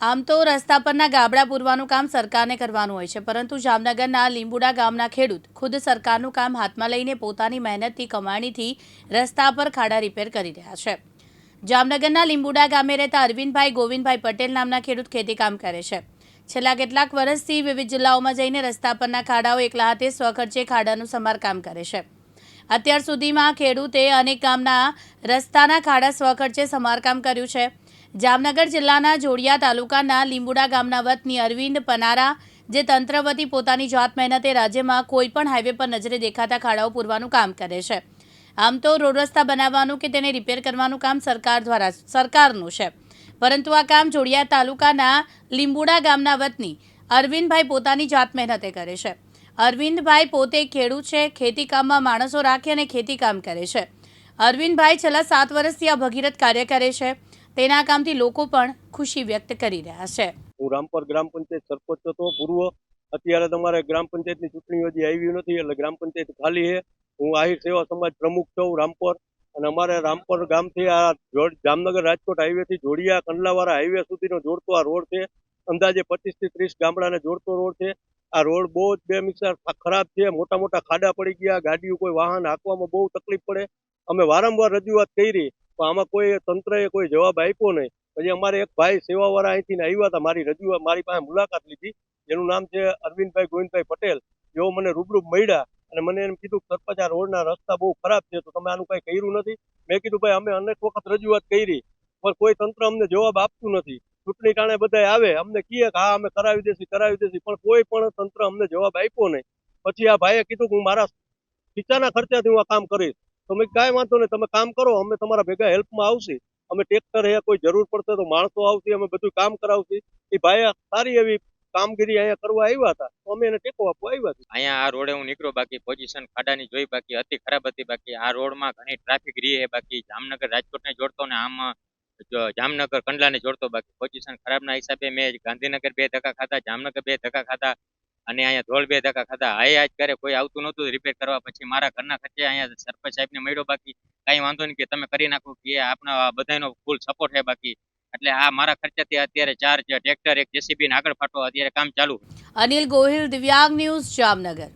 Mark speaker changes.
Speaker 1: આમ તો રસ્તા પરના ગાબડા પૂરવાનું કામ સરકારને કરવાનું હોય છે, પરંતુ જામનગરના લીંબુડા ગામના ખેડૂત ખુદ સરકારનું કામ હાથમાં લઈને પોતાની મહેનતથી કમાણીથી રસ્તા પર ખાડા રિપેર કરી રહ્યા છે. જામનગરના લીંબુડા ગામે રહેતા અરવિંદભાઈ ગોવિંદભાઈ પટેલ નામના ખેડૂત ખેતીકામ કરે છે. છેલ્લા કેટલાક વર્ષથી વિવિધ જિલ્લાઓમાં જઈને રસ્તા પરના ખાડાઓ એકલા હાથે સ્વખર્ચે ખાડાનું સમારકામ કરે છે. અત્યાર સુધીમાં ખેડૂતે અનેક ગામના રસ્તાના ખાડા સ્વખર્ચે સમારકામ કર્યું છે. જામનગર જિલ્લાના જોડિયા તાલુકાના લીંબુડા ગામના વતની અરવિંદ પનારા, જે તંત્ર વતી પોતાની જાત મહેનતે રાજ્યમાં કોઈ પણ હાઈવે પર નજરે દેખાતા ખાડાઓ પૂરવાનું કામ કરે છે. આમ તો રોડ રસ્તા બનાવવાનું કે તેને રિપેર કરવાનું કામ સરકાર દ્વારા, સરકારનું છે. પરંતુ આ કામ જોડિયા તાલુકાના લીંબુડા ગામના વતની અરવિંદભાઈ પોતાની જાત મહેનતે કરે છે. અરવિંદભાઈ પોતે ખેડૂત છે, ખેતી કામમાં માણસો રાખી અને ખેતી કામ કરે છે. અરવિંદભાઈ છેલ્લા સાત વર્ષથી આ ભગીરથ કાર્ય કરે છે. તેના કામથી લોકો પણ ખુશી વ્યક્ત કરી રહ્યા છે.
Speaker 2: હું રામપર ગ્રામ પંચાયત સરપંચ હતો. પૂર્વ અત્યારે તમારે ગ્રામ પંચાયતની ચૂંટણી હજી આવી નથી એટલે ગ્રામ પંચાયત ખાલી છે. હું આહિર સેવા સમાજ પ્રમુખ છું રામપર અને અમારે રામપર ગામથી આ જામનગર રાજકોટ હાઈવેથી જોડિયા કંડલાવાળા હાઈવે સુધીનો જોડતો આ રોડ છે. અંદાજે પચીસથી ત્રીસ ગામડાને જોડતો રોડ છે. આ રોડ બહુ જ બેમિસાર ખરાબ છે. મોટા મોટા ખાડા પડી ગયા. ગાડીઓ કોઈ વાહન હાંકવામાં બહુ તકલીફ પડે. અમે વારંવાર રજૂઆત કરી પણ આમાં કોઈ તંત્રએ કોઈ જવાબ આપ્યો નહીં. પછી અમારે એક ભાઈ સેવાવાળા અહીંથી આવ્યા હતા, મારી રજૂઆત મારી પાસે મુલાકાત લીધી. જેનું નામ છે અરવિંદભાઈ ગોવિંદભાઈ પટેલ. જેઓ મને રૂબરૂ મળ્યા અને મને એમ કીધું સરપંચ આ રોડના રસ્તા બહુ ખરાબ છે, તો તમે આનું કંઈ કર્યું નથી? મેં કીધું, ભાઈ, અમે અનેક વખત રજૂઆત કરી, પણ કોઈ તંત્ર અમને જવાબ આપતું નથી. ચૂંટણી ટાણે બધા આવે, અમને કહીએ કે હા, અમે કરાવી દેસી કરાવી દેસી પણ કોઈ પણ તંત્ર અમને જવાબ આપ્યો નહીં. પછી આ ભાઈએ કીધું કે હું મારા ખીચાના ખર્ચાથી હું આ કામ કરીશ. તો મેં કાંઈ વાંધો નહીં, તમે કામ કરો, અમે તમારા ભેગા હેલ્પમાં આવશી. અમે ટ્રેક્ટર હે કોઈ જરૂર પડશે તો માણસો આવશે, અમે બધું કામ કરાવશી. એ ભાઈ સારી એવી કામગીરી અહીંયા કરવા આવ્યા હતા, તો અમે એને ટેકો આપવા આવ્યા હતા
Speaker 3: અહીંયા આ રોડે હું નીકળ્યો, બાકી પોઝિશન ખાડાની જોઈ, બાકી અતિ ખરાબ હતી, બાકી આ રોડમાં ઘણી ટ્રાફિક રહી બાકી જામનગર રાજકોટને જોડતો ને આમ જામનગર કંડલાને જોડતો, બાકી પોઝિશન ખરાબના હિસાબે મેં ગાંધીનગર બે ધક્કા ખાધા, જામનગર બે ધક્કા ખાધા અને અહીંયા ધોળ બે ધક્કા ખાતા આય આજ કરે કોઈ આવતું નહોતું. રિપેર કરવા પછી મારા ઘરના ખર્ચે અહીંયા સરપંચ સાહેબને મળ્યો. બાકી કાંઈ વાંધો નહીં કે તમે કરી નાખો કે આપણા બધાનો ફૂલ સપોર્ટ છે બાકી. એટલે આ મારા ખર્ચાથી અત્યારે ચાર ટ્રેક્ટર એક જેસીબી આગળ ફાટો અત્યારે કામ ચાલુ
Speaker 1: અનિલ ગોહિલ, દિવ્યાંગ ન્યૂઝ જામનગર.